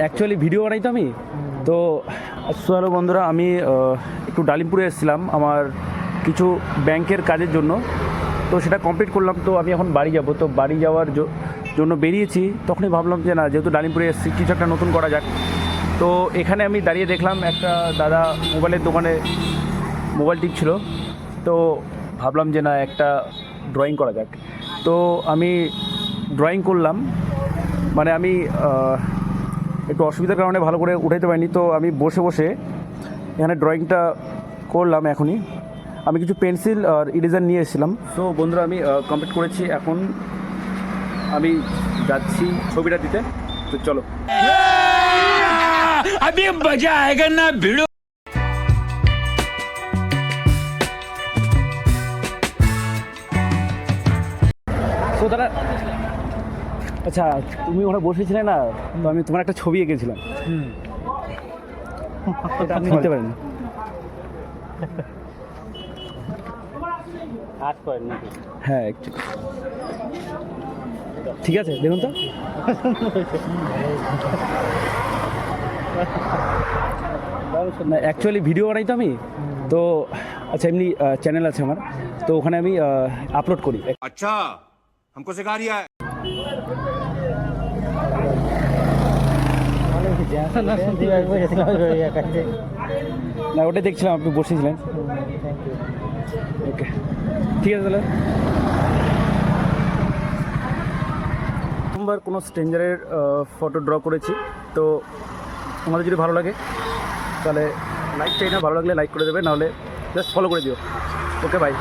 Actually video বানাই তো আমি। তো হ্যালো বন্ধুরা, আমি একটু ডালিমপুরে এসেছিলাম আমার কিছু ব্যাংকের কাজের জন্য। তো সেটা কমপ্লিট করলাম, তো আমি এখন বাড়ি যাব। তো বাড়ি যাওয়ার জন্য বেরিয়েছি। তখনই ভাবলাম যে না, যেহেতু ডালিমপুরে এসেছি, কিছু একটা নতুন করা যাক। তো এখানে আমি দাঁড়িয়ে দেখলাম একটা দাদা মোবাইলের দোকানে মোবাইল টিপছিল। তো ভাবলাম যে না, একটা ড্রয়িং করা যাক। তো আমি ড্রয়িং করলাম। মানে আমি একটু অসুবিধার কারণে ভালো করে উঠাইতে পারিনি তো আমি বসে বসে এখানে ড্রয়িংটা করলাম এখনই। আমি কিছু পেন্সিল আর ইরেজার নিয়ে এসেছিলাম। তো বন্ধুরা আমি কমপ্লিট করেছি। এখন আমি যাচ্ছি ছবিটা দিতে। তো চলো। আমি মজা না আচ্ছা তুমি ওখানে বসেছিলে না তো আমি তোমার একটা ছবি এঁকেছিলাম এটা আপনি নিতে পারেন আর্ট করেন নাকি হ্যাঁ একটু ঠিক আছে দেখুন তো না অ্যাকচুয়ালি ভিডিও বানাই তো আমি তো আচ্ছা এমনি চ্যানেল আছে আমার তো ওখানে আমি আপলোড করি अच्छा हमको सिखा रिया है না, ওটাই দেখছিলাম, আপনি বসেছিলেন। ওকে ঠিক আছে তাহলে। প্রথমবার কোনো স্ট্রেঞ্জারের ফটো ড্র করেছি, তো তোমাদের যদি ভালো লাগে, তাহলে লাইক চাই না, ভালো লাগলে লাইক করে দেবে, নাহলে জাস্ট ফলো করে দিও। Okay bye